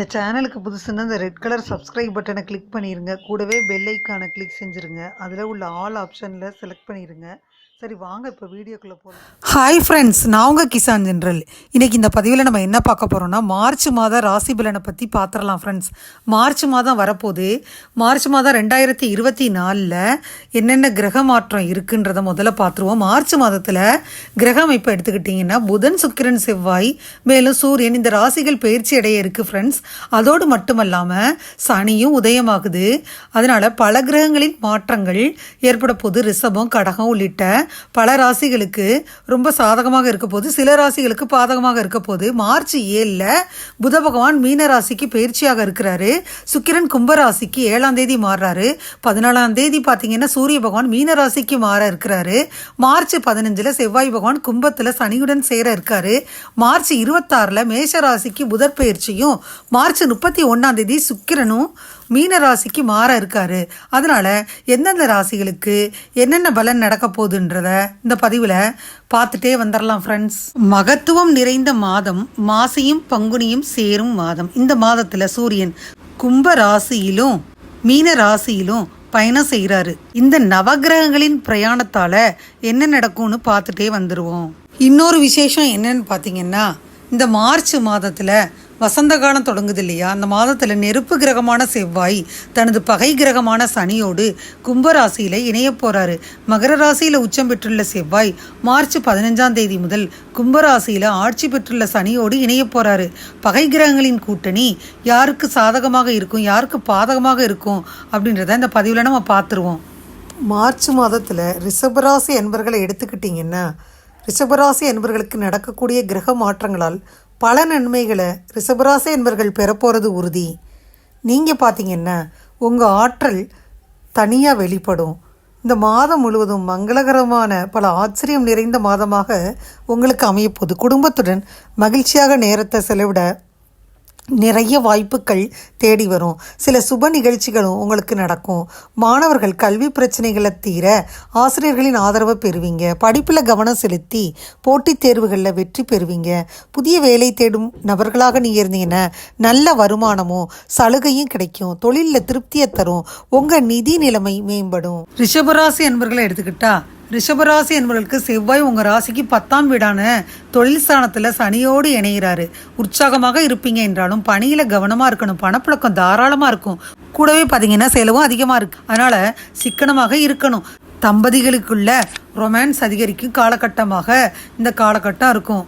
இந்த சேனலுக்கு புதுசுன்னா இந்த ரெட் கலர் சப்ஸ்கிரைப் பட்டனை கிளிக் பண்ணிடுங்க கூடவே பெல் ஐக்கானை கிளிக் செஞ்சுருங்க. அதில் உள்ள ஆல் ஆப்ஷனில் செலக்ட் பண்ணிடுங்க சரி வாங்க இப்போ வீடியோக்குள்ளே போகலாம் ஹாய் ஃப்ரெண்ட்ஸ் நான் உங்கள் கிசான் ஜென்ரல். இன்றைக்கி இந்த பதிவில் நம்ம என்ன பார்க்க போகிறோம்னா மார்ச் மாதம் ராசி பலனை பற்றி பார்த்துடலாம் ஃப்ரெண்ட்ஸ் மார்ச் மாதம் வரப்போகுது. மார்ச் மாதம் ரெண்டாயிரத்தி இருபத்தி நாலில் என்னென்ன கிரக மாற்றம் இருக்குன்றதை முதல்ல பார்த்துருவோம் மார்ச் மாதத்தில் கிரக அமைப்பை எடுத்துக்கிட்டிங்கன்னா புதன் சுக்கிரன் செவ்வாய் மேலும் சூரியன் இந்த ராசிகள் பயிற்சி அடைய இருக்குது ஃப்ரெண்ட்ஸ் அதோடு மட்டுமல்லாமல் சனியும் உதயமாகுது. அதனால் பல கிரகங்களின் மாற்றங்கள் ஏற்பட போது ரிஷபம் கடகம் உள்ளிட்ட பல ராசிகளுக்கு ரொம்ப சாதகமாக இருக்க போது சில ராசிகளுக்கு பாதகமாக இருக்க போது மார்ச் ஏழில் புத பகவான் மீன ராசிக்கு பயிற்சியாக இருக்கிறாரு. சுக்கிரன் கும்ப ராசிக்கு ஏழாம் தேதி மாறுறாரு. பதினாலாம் தேதி பார்த்தீங்கன்னா சூரிய பகவான் மீன ராசிக்கு மாற இருக்கிறாரு. மார்ச் பதினஞ்சில் செவ்வாய் பகவான் கும்பத்தில் சனியுடன் சேர இருக்காரு. மார்ச் இருபத்தாறில் மேஷ ராசிக்கு புதற்பயிற்சியும் மார்ச் முப்பத்தி ஒன்றாம் தேதி சுக்கிரனும் மீன ராசிக்கு மாற இருக்காரு. அதனால எந்தெந்த ராசிகளுக்கு என்னென்ன பலன் நடக்க போகுதுன்றத இந்த பதிவில் பார்த்துட்டே வந்துடலாம் ஃப்ரெண்ட்ஸ் மகத்துவம் நிறைந்த மாதம் மாசியும் பங்குனியும் சேரும் மாதம். இந்த மாதத்தில் சூரியன் கும்ப ராசியிலும் மீன ராசியிலும் பயணம் செய்கிறாரு இந்த நவகிரகங்களின் பிரயாணத்தால என்ன நடக்கும்னு பார்த்துட்டே வந்துடுவோம் இன்னொரு விசேஷம் என்னன்னு பார்த்தீங்கன்னா இந்த மார்ச் மாதத்தில் வசந்த காலம் தொடங்குது இல்லையா அந்த மாதத்தில் நெருப்பு கிரகமான செவ்வாய் தனது பகை கிரகமான சனியோடு கும்பராசியில் இணைய போகிறாரு மகர ராசியில் உச்சம் பெற்றுள்ள செவ்வாய் மார்ச் பதினஞ்சாம் தேதி முதல் கும்பராசியில் ஆட்சி பெற்றுள்ள சனியோடு இணைய போகிறாரு பகை கிரகங்களின் கூட்டணி யாருக்கு சாதகமாக இருக்கும் யாருக்கு பாதகமாக இருக்கும் அப்படின்றத இந்த பதிவில் நம்ம பார்த்துருவோம். மார்ச் மாதத்தில் ரிஷபராசி என்பர்களை எடுத்துக்கிட்டிங்கன்னா ரிஷபராசி என்பர்களுக்கு நடக்கக்கூடிய கிரக மாற்றங்களால் பல நன்மைகளை ரிஷபராசி என்பர்கள் பெறப்போகிறது உறுதி. நீங்கள் பார்த்தீங்கன்னா உங்கள் ஆற்றல் தனியாக வெளிப்படும். இந்த மாதம் முழுவதும் மங்களகரமான பல ஆச்சரியம் நிறைந்த மாதமாக உங்களுக்கு அமையப்போகுது குடும்பத்துடன் மகிழ்ச்சியாக நேரத்தை செலவிட நிறைய வாய்ப்புகள் தேடி வரும். சில சுப நிகழ்ச்சிகளும் உங்களுக்கு நடக்கும். மாணவர்கள் கல்வி பிரச்சனைகளை தீர ஆசிரியர்களின் ஆதரவை பெறுவீங்க. படிப்பில் கவனம் செலுத்தி போட்டித் தேர்வுகளில் வெற்றி பெறுவீங்க. புதிய வேலை தேடும் நபர்களாக நீங்கள் இருந்தீங்கன்னா நல்ல வருமானமும் சலுகையும் கிடைக்கும். தொழிலில் திருப்தியை தரும். உங்கள் நிதி நிலைமை மேம்படும். ரிஷபராசி என்பர்களை எடுத்துக்கிட்டா ரிஷபராசி என்பவர்களுக்கு செவ்வாய் உங்கள் ராசிக்கு பத்தாம் வீடான தொழில் ஸ்தானத்தில் சனியோடு இணைகிறாரு உற்சாகமாக இருப்பீங்க என்றாலும் பணியில் கவனமாக இருக்கணும். பணப்புழக்கம் தாராளமாக இருக்கும். கூடவே பார்த்தீங்கன்னா செலவும் அதிகமாக இருக்கு. அதனால் சிக்கனமாக இருக்கணும். தம்பதிகளுக்குள்ள ரொமான்ஸ் அதிகரிக்கும் காலகட்டமாக இந்த காலகட்டம் இருக்கும்.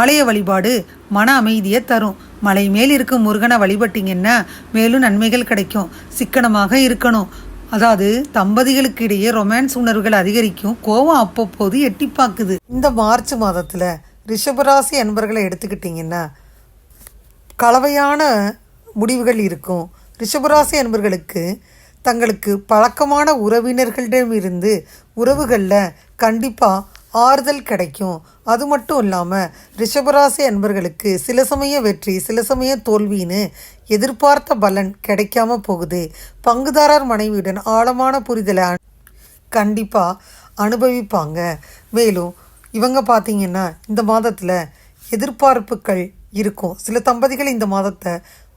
ஆலய வழிபாடு மன அமைதியை தரும். மலை மேல் இருக்கும் முருகனை வழிபட்டீங்கன்னா மேலும் நன்மைகள் கிடைக்கும். சிக்கனமாக இருக்கணும். அதாவது தம்பதிகளுக்கு இடையே ரொமான்ஸ் உணர்வுகள் அதிகரிக்கும் கோவம் அப்பப்போது எட்டி பார்க்குது இந்த மார்ச் மாதத்தில் ரிஷபராசி அன்பர்களை எடுத்துக்கிட்டிங்கன்னா கலவையான முடிவுகள் இருக்கும். ரிஷபராசி அன்பர்களுக்கு தங்களுக்கு பழக்கமான உறவினர்களிடமிருந்து உறவுகளில் கண்டிப்பாக ஆறுதல் கிடைக்கும். அது மட்டும் இல்லாமல் ரிஷபராசி அன்பர்களுக்கு சில சமய வெற்றி சில சமய தோல்வின்னு எதிர்பார்த்த பலன் கிடைக்காம போகுது. பங்குதாரர் மனைவியுடன் ஆழமான புரிதலை கண்டிப்பாக அனுபவிப்பாங்க. மேலும் இவங்க பார்த்தீங்கன்னா இந்த மாதத்தில் எதிர்பார்ப்புகள் இருக்கும். சில தம்பதிகள் இந்த மாதத்தை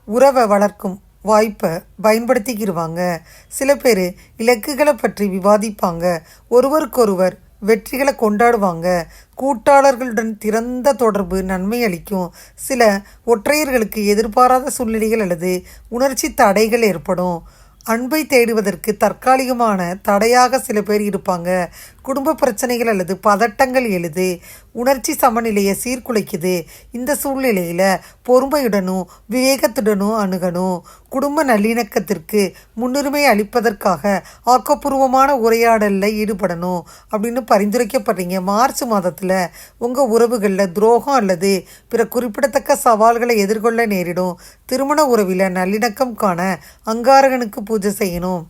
உறவை வளர்க்கும் வாய்ப்பை பயன்படுத்திக்கிடுவாங்க சில பேர் இலக்குகளை பற்றி விவாதிப்பாங்க. ஒருவருக்கொருவர் வெற்றிகளை கொண்டாடுவாங்க. கூட்டாளர்களுடன் திறந்த தொடர்பு நன்மை அளிக்கும். சில ஒற்றையர்களுக்கு எதிர்பாராத சூழ்நிலைகள் அல்லது உணர்ச்சி தடைகள் ஏற்படும். அன்பை தேடுவதற்கு தற்காலிகமான தடையாக சில பேர் இருப்பாங்க. குடும்ப பிரச்சனைகள் அல்லது பதட்டங்கள் எழுது. உணர்ச்சி சமநிலையை சீர்குலைக்குது. இந்த சூழ்நிலையில் பொறுமையுடனும் விவேகத்துடனும் அணுகணும். குடும்ப நல்லிணக்கத்திற்கு முன்னுரிமை அளிப்பதற்காக ஆக்கப்பூர்வமான உரையாடலில் ஈடுபடணும் அப்படின்னு பரிந்துரைக்கப்படுறீங்க. மார்ச் மாதத்தில் உங்கள் உறவுகளில் துரோகம் அல்லது பிற குறிப்பிடத்தக்க சவால்களை எதிர்கொள்ள நேரிடும். திருமண உறவில் நல்லிணக்கம் காண அங்காரகனுக்கு பூஜை செய்யணும்.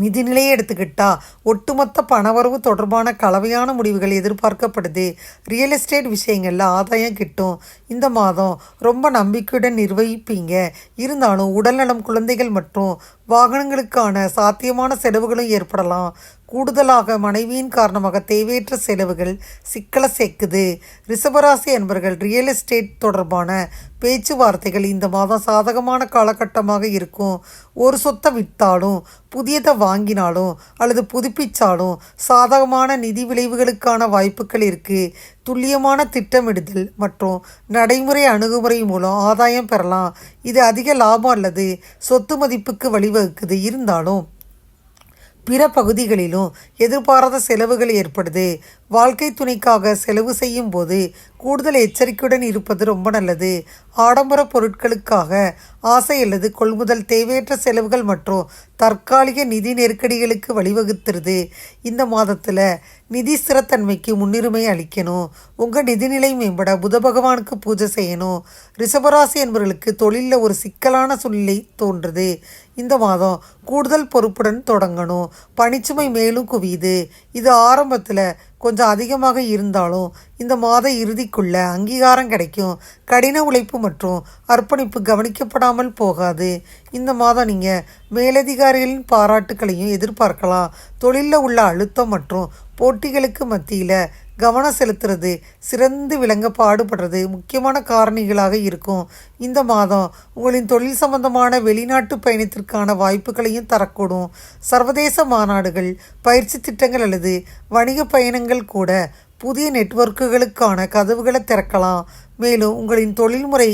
நிதிநிலையை எடுத்துக்கிட்டா ஒட்டுமொத்த பணவரவு தொடர்பான கலவையான முடிவுகள் எதிர்பார்க்கப்படுது. ரியல் எஸ்டேட் விஷயங்களில் ஆதாயம் கிட்டும். இந்த மாதம் ரொம்ப நம்பிக்கையுடன் நிர்வகிப்பீங்க. இருந்தாலும் உடல்நலம் குழந்தைகள் மற்றும் வாகனங்களுக்கான சாத்தியமான செலவுகளும் ஏற்படலாம். கூடுதலாக மனைவியின் காரணமாக தேவையற்ற செலவுகள் சிக்கலை சேர்க்குது. ரிஷபராசி என்பர்கள் ரியல் எஸ்டேட் தொடர்பான பேச்சுவார்த்தைகள் இந்த மாதம் சாதகமான காலகட்டமாக இருக்கும். ஒரு சொத்தை விற்றாலும் புதியதை வாங்கினாலும் அல்லது புதுப்பிச்சாலும் சாதகமான நிதி விளைவுகளுக்கான வாய்ப்புகள் இருக்குது துல்லியமான திட்டமிடுதல் மற்றும் நடைமுறை அணுகுமுறை மூலம் ஆதாயம் பெறலாம். இது அதிக லாபம் அல்லது சொத்து மதிப்புக்கு வழிவகுக்குது. இருந்தாலும் பிற பகுதிகளிலும் எதிர்பாராத செலவுகள் ஏற்படுது. வாழ்க்கை துணைக்காக செலவு செய்யும் போது கூடுதல் எச்சரிக்கையுடன் இருப்பது ரொம்ப நல்லது. ஆடம்பர பொருட்களுக்காக ஆசை அல்லது கொள்முதல் தேவையற்ற செலவுகள் மற்றும் தற்காலிக நிதி நெருக்கடிகளுக்கு வழிவகுத்துருது. இந்த மாதத்தில் நிதி ஸ்திரத்தன்மைக்கு முன்னுரிமை அளிக்கணும். உங்கள் நிதிநிலை மேம்பட புத பகவானுக்கு பூஜை செய்யணும். ரிஷபராசி என்பவர்களுக்கு தொழிலில் ஒரு சிக்கலான சூழ்நிலை தோன்றுது. இந்த மாதம் கூடுதல் பொறுப்புடன் தொடங்கணும். பணிச்சுமை மேலும் குவியுது. இது ஆரம்பத்தில் கொஞ்சம் அதிகமாக இருந்தாலும் இந்த மாத இறுதிக்குள்ள அங்கீகாரம் கிடைக்கும். கடின உழைப்பு மற்றும் அர்ப்பணிப்பு கவனிக்கப்படாமல் போகாது. இந்த மாதம் நீங்கள் மேலதிகாரிகளின் பாராட்டுக்களையும் எதிர்பார்க்கலாம். தொழிலில் உள்ள அழுத்தம் மற்றும் போட்டிகளுக்கு மத்தியில் கவனம் செலுத்துறது சிறந்து விளங்க பாடுபடுறது முக்கியமான காரணிகளாக இருக்கும். இந்த மாதம் உங்களின் தொழில் சம்பந்தமான வெளிநாட்டு பயணத்திற்கான வாய்ப்புகளையும் தரக்கூடும். சர்வதேச மாநாடுகள் பயிற்சி திட்டங்கள் அல்லது வணிக பயணங்கள் கூட புதிய நெட்வொர்க்குகளுக்கான கதவுகளை திறக்கலாம். மேலும் உங்களின் தொழில்முறை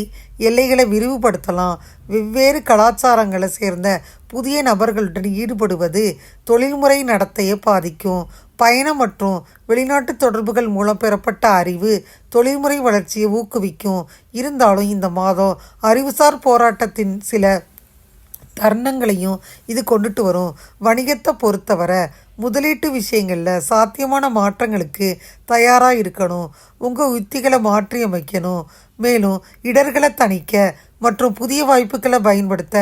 எல்லைகளை விரிவுபடுத்தலாம். வெவ்வேறு கலாச்சாரங்களை சேர்ந்த புதிய நபர்களுடன் ஈடுபடுவது தொழில்முறை நடத்தையை பாதிக்கும். பயணம் மற்றும் வெளிநாட்டு தொடர்புகள் மூலம் பெறப்பட்ட அறிவு தொழில்முறை வளர்ச்சியை ஊக்குவிக்கும். இருந்தாலும் இந்த மாதம் அறிவுசார் போராட்டத்தின் சில தருணங்களையும் இது கொண்டுட்டு வரும். வணிகத்தை பொறுத்தவரை முதலீட்டு விஷயங்களில் சாத்தியமான மாற்றங்களுக்கு தயாராக இருக்கணும். உங்கள் உத்திகளை மாற்றி அமைக்கணும் மேலும் இடர்களை தணிக்க மற்றும் புதிய வாய்ப்புகளை பயன்படுத்த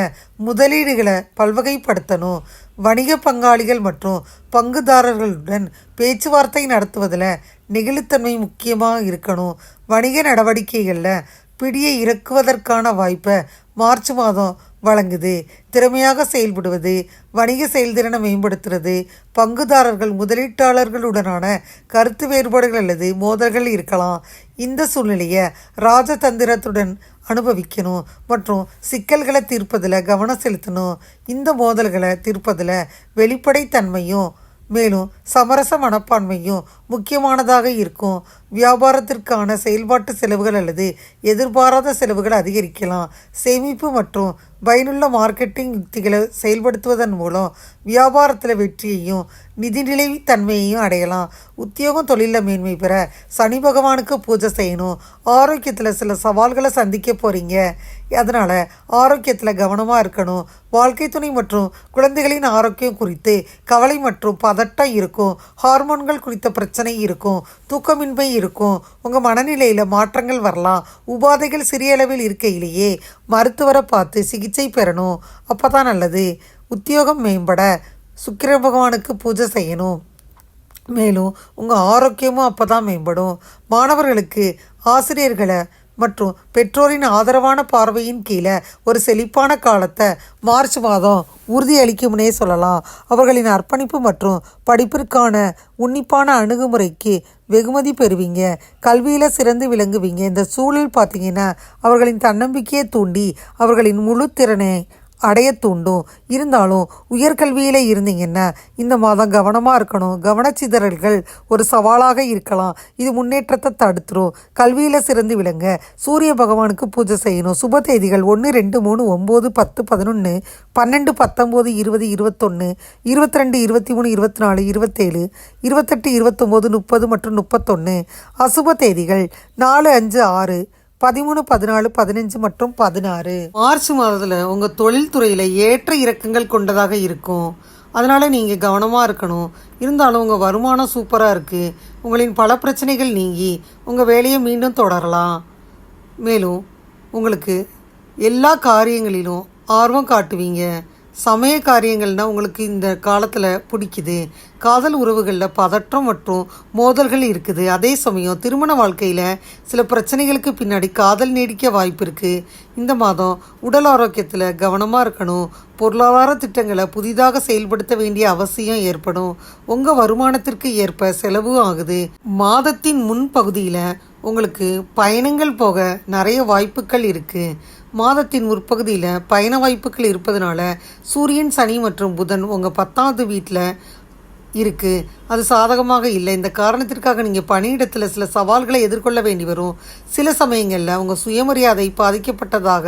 முதலீடுகளை பல்வகைப்படுத்தணும். வணிக பங்காளிகள் மற்றும் பங்குதாரர்களுடன் பேச்சுவார்த்தை நடத்துவதில் நெகிழ்த்தன்மை முக்கியமாக இருக்கணும். வணிக நடவடிக்கைகளில் பிடியை இறக்குவதற்கான வாய்ப்பை மார்ச் மாதம் வழங்குது. திறமையாக செயல்படுவது வணிக செயல்திறனை மேம்படுத்துறது பங்குதாரர்கள் முதலீட்டாளர்களுடனான கருத்து வேறுபாடுகள் அல்லது மோதல்கள் இருக்கலாம். இந்த சூழ்நிலையை ராஜதந்திரத்துடன் அனுபவிக்கணும் மற்றும் சிக்கல்களை தீர்ப்பதில் கவனம் செலுத்தணும். இந்த மோதல்களை தீர்ப்பதில் வெளிப்படைத்தன்மையும் மேலும் சமரச மனப்பான்மையும் முக்கியமானதாக இருக்கும். வியாபாரத்திற்கான செயல்பாட்டு செலவுகள் அல்லது எதிர்பாராத செலவுகள் அதிகரிக்கலாம். சேமிப்பு மற்றும் பயனுள்ள மார்க்கெட்டிங் யுக்திகளை செயல்படுத்துவதன் மூலம் வியாபாரத்தில் வெற்றியையும் நிதிநிலை தன்மையையும் அடையலாம். உத்தியோகம் தொழிலில் மேன்மை பெற சனி பகவானுக்கு பூஜை செய்யணும். ஆரோக்கியத்தில் சில சவால்களை சந்திக்க போகிறீங்க அதனால் ஆரோக்கியத்தில் கவனமாக இருக்கணும். வாழ்க்கை துணை மற்றும் குழந்தைகளின் ஆரோக்கியம் குறித்து கவலை மற்றும் பதட்டம் இருக்கும். ஹார்மோன்கள் குறித்த பிரச்சனை இருக்கும். தூக்கமின்மை இருக்கும். உங்கள் மனநிலையில் மாற்றங்கள் வரலாம். உபாதைகள் சிறிய அளவில் இருக்கையிலேயே மருத்துவரை பார்த்து சிகிச்சை பெறணும். அப்போ தான் நல்லது. உத்தியோகம் மேம்பட சுக்கிர பகவானுக்கு பூஜை செய்யணும். மேலும் உங்கள் ஆரோக்கியமும் அப்போ தான் மேம்படும். மாணவர்களுக்கு ஆசிரியர்களை மற்றும் பெற்றோரின் ஆதரவான பார்வையின் கீழே ஒரு செழிப்பான காலத்தை மார்ச் மாதம் உறுதியளிக்கும்னே சொல்லலாம். அவர்களின் அர்ப்பணிப்பு மற்றும் படிப்பிற்கான உன்னிப்பான அணுகுமுறைக்கு வெகுமதி பெறுவீங்க. கல்வியில் சிறந்து விளங்குவீங்க. இந்த சூழல் பார்த்தீங்கன்னா அவர்களின் தன்னம்பிக்கையை தூண்டி அவர்களின் முழு திறனை அடைய தூண்டும். இருந்தாலும் உயர்கல்வியில் இருந்தீங்கன்னா இந்த மாதம் கவனமாக இருக்கணும். கவனச்சிதறல்கள் ஒரு சவாலாக இருக்கலாம். இது முன்னேற்றத்தை தடுத்துரும். கல்வியில் சிறந்து விளங்க சூரிய பகவானுக்கு பூஜை செய்யணும். சுப தேதிகள் ஒன்று ரெண்டு மூணு ஒம்பது பத்து பதினொன்று பன்னெண்டு பத்தொம்போது இருபது இருபத்தொன்று இருபத்தி ரெண்டு இருபத்தி மூணு இருபத்தி நாலு இருபத்தேழு இருபத்தெட்டு இருபத்தொம்போது முப்பது மற்றும் முப்பத்தொன்று அசுப தேதிகள் நாலு அஞ்சு ஆறு பதிமூணு பதினாலு பதினஞ்சு மற்றும் பதினாறு. மார்ச் மாதத்தில் உங்கள் தொழில்துறையில் ஏற்ற இறக்கங்கள் கொண்டதாக இருக்கும். அதனால் நீங்கள் கவனமாக இருக்கணும். இருந்தாலும் உங்கள் வருமானம் சூப்பராக இருக்குது உங்களின் பல பிரச்சனைகள் நீங்கி உங்கள் வேலையை மீண்டும் தொடரலாம். மேலும் உங்களுக்கு எல்லா காரியங்களிலும் ஆர்வம் காட்டுவீங்க. சமய காரியங்கள்னால் உங்களுக்கு இந்த காலத்தில் பிடிக்குது. காதல் உறவுகளில் பதற்றம் மற்றும் மோதல்கள் இருக்குது. அதே சமயம் திருமண வாழ்க்கையில் சில பிரச்சனைகளுக்கு பின்னாடி காதல் நீடிக்க வாய்ப்பு இருக்குது இந்த மாதம் உடல் ஆரோக்கியத்தில் கவனமாக இருக்கணும். பொருளாதார திட்டங்களை புதிதாக செயல்படுத்த வேண்டிய அவசியம் ஏற்படும். உங்கள் வருமானத்திற்கு ஏற்ப செலவும் ஆகுது. மாதத்தின் முன்பகுதியில் உங்களுக்கு பயணங்கள் போக நிறைய வாய்ப்புகள் இருக்குது மாதத்தின் முற்பகுதியில் பயண வாய்ப்புகள் இருப்பதனால சூரியன் சனி மற்றும் புதன் உங்கள் பத்தாவது வீட்டில் இருக்குது அது சாதகமாக இல்லை. இந்த காரணத்திற்காக நீங்கள் பணியிடத்தில் சில சவால்களை எதிர்கொள்ள வேண்டி வரும். சில சமயங்களில் உங்கள் சுயமரியாதை பாதிக்கப்பட்டதாக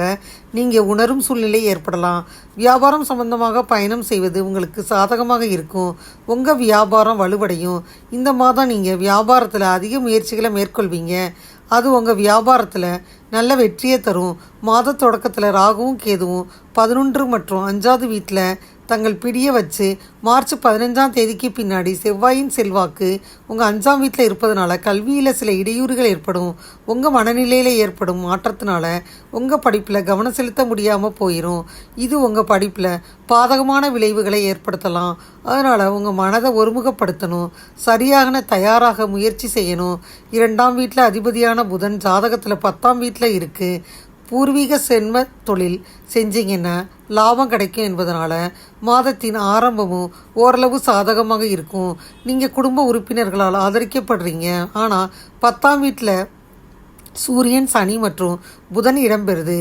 நீங்கள் உணரும் சூழ்நிலை ஏற்படலாம். வியாபாரம் சம்பந்தமாக பயணம் செய்வது உங்களுக்கு சாதகமாக இருக்கும். உங்கள் வியாபாரம் வலுவடையும். இந்த மாதம் நீங்கள் வியாபாரத்தில் அதிக முயற்சிகளை மேற்கொள்வீங்க. அது உங்கள் வியாபாரத்தில் நல்ல வெற்றியை தரும். மாத தொடக்கத்தில் ராகுவும் கேதுவும் பதினொன்று மற்றும் அஞ்சாவது வீட்டில் தங்கள் பிடியை வச்சு மார்ச் பதினஞ்சாம் தேதிக்கு பின்னாடி செவ்வாயின் செல்வாக்கு உங்கள் அஞ்சாம் வீட்டில் இருப்பதனால கல்வியில் சில இடையூறுகள் ஏற்படும். உங்கள் மனநிலையில் ஏற்படும் மாற்றத்தினால உங்கள் படிப்பில் கவனம் செலுத்த முடியாமல் போயிடும் இது உங்கள் படிப்பில் பாதகமான விளைவுகளை ஏற்படுத்தலாம். அதனால் உங்கள் மனதை ஒருமுகப்படுத்தணும். சரியாக தயாராக முயற்சி செய்யணும். இரண்டாம் வீட்டில் அதிபதியான புதன் ஜாதகத்தில் பத்தாம் வீட்டில் இருக்குது பூர்வீக சென்ம தொழில் செஞ்சீங்கன்னா லாபம் கிடைக்கும் என்பதனால் மாதத்தின் ஆரம்பமும் ஓரளவு சாதகமாக இருக்கும். நீங்கள் குடும்ப உறுப்பினர்களால் ஆதரிக்கப்படுறீங்க. ஆனால் பத்தாம் வீட்டில் சூரியன் சனி மற்றும் புதன் இடம்பெறுது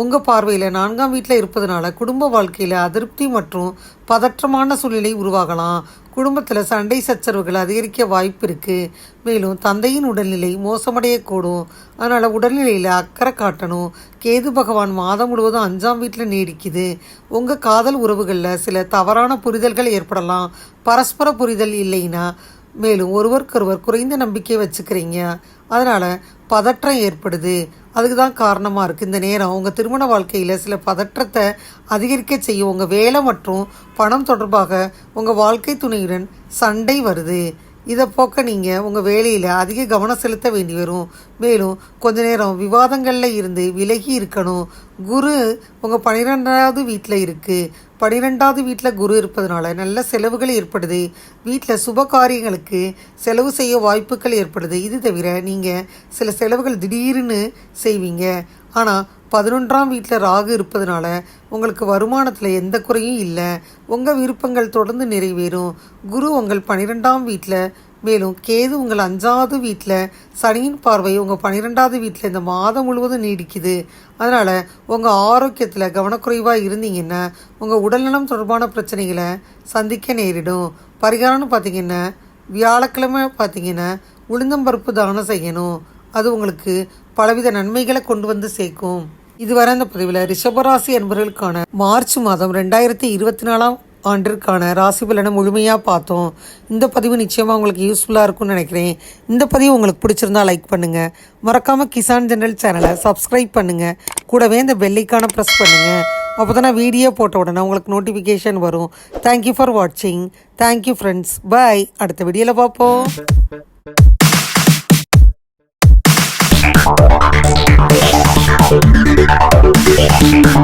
உங்கள் பார்வையில் நான்காம் வீட்டில் இருப்பதனால குடும்ப வாழ்க்கையில் அதிருப்தி மற்றும் பதற்றமான சூழ்நிலை உருவாகலாம். குடும்பத்தில் சண்டை சச்சரவுகள் அதிகரிக்க வாய்ப்பு இருக்குது மேலும் தந்தையின் உடல்நிலை மோசமடையக்கூடும். அதனால் உடல்நிலையில் அக்கறை காட்டணும். கேது பகவான் மாதம் முழுவதும் அஞ்சாம் வீட்டில் நீடிக்குது. உங்கள் காதல் உறவுகளில் சில தவறான புரிதல்கள் ஏற்படலாம். பரஸ்பர புரிதல் இல்லைன்னா மேலும் ஒருவருக்கொருவர் குறைந்த நம்பிக்கை வச்சுக்கிறீங்க. அதனால் பதற்றம் ஏற்படுது. அதுக்கு தான் காரணமாக இருக்குது இந்த நேரம் உங்கள் திருமண வாழ்க்கையில் சில பதற்றத்தை அதிகரிக்க செய்யும். உங்கள் வேலை மற்றும் பணம் தொடர்பாக உங்கள் வாழ்க்கை துணையுடன் சண்டை வருது. இதை போக்க நீங்கள் உங்கள் வேலையில் அதிக கவனம் செலுத்த வேண்டி வரும். மேலும் கொஞ்ச நேரம் விவாதங்களில் இருந்து விலகி இருக்கணும். குரு உங்கள் பன்னிரெண்டாவது வீட்டில் இருக்குது பன்னிரெண்டாவது வீட்டில் குரு இருப்பதனால நல்ல செலவுகள் ஏற்படுது. வீட்டில் சுப காரியங்களுக்கு செலவு செய்ய வாய்ப்புகள் ஏற்படுது. இது தவிர நீங்கள் சில செலவுகள் திடீர்னு செய்வீங்க. ஆனால் பதினொன்றாம் வீட்டில் ராகு இருப்பதனால உங்களுக்கு வருமானத்தில் எந்த குறையும் இல்லை. உங்கள் விருப்பங்கள் தொடர்ந்து நிறைவேறும். குரு உங்கள் பன்னிரெண்டாம் வீட்டில் மேலும் கேது உங்கள் அஞ்சாவது வீட்டில் சனியின் பார்வை உங்கள் பன்னிரெண்டாவது வீட்டில் இந்த மாதம் முழுவதும் நீடிக்குது. அதனால் உங்கள் ஆரோக்கியத்தில் கவனக்குறைவாக இருந்தீங்கன்னா உங்கள் உடல்நலம் தொடர்பான பிரச்சனைகளை சந்திக்க நேரிடும். பரிகாரம்னு பார்த்தீங்கன்னா வியாழக்கிழமை பார்த்தீங்கன்னா உளுந்தம்பருப்பு தானம் செய்யணும். அது உங்களுக்கு பலவித நன்மைகளை கொண்டு வந்து சேர்க்கும். இதுவரை அந்த பதிவில் ரிஷபராசி என்பவர்களுக்கான மார்ச் மாதம் ரெண்டாயிரத்தி இருபத்தி நாலாம் ஆண்டிற்கான ராசி பலனை முழுமையாக பார்த்தோம். இந்த பதிவு நிச்சயமாக உங்களுக்கு யூஸ்ஃபுல்லாக இருக்கும்னு நினைக்கிறேன். இந்த பதிவு உங்களுக்கு பிடிச்சிருந்தா லைக் பண்ணுங்கள் மறக்காமல் கிசான் ஜெனரல் சேனலை சப்ஸ்கிரைப் பண்ணுங்கள் கூடவே இந்த பெல்லைக்கான ப்ரெஸ் பண்ணுங்கள் அப்போ தான் நான் வீடியோ போட்ட உடனே உங்களுக்கு நோட்டிஃபிகேஷன் வரும். தேங்க்யூ ஃபார் வாட்சிங் தேங்க்யூ ஃப்ரெண்ட்ஸ் பாய் அடுத்த வீடியோவில் பார்ப்போம். 私は一生懸命頑張ってください。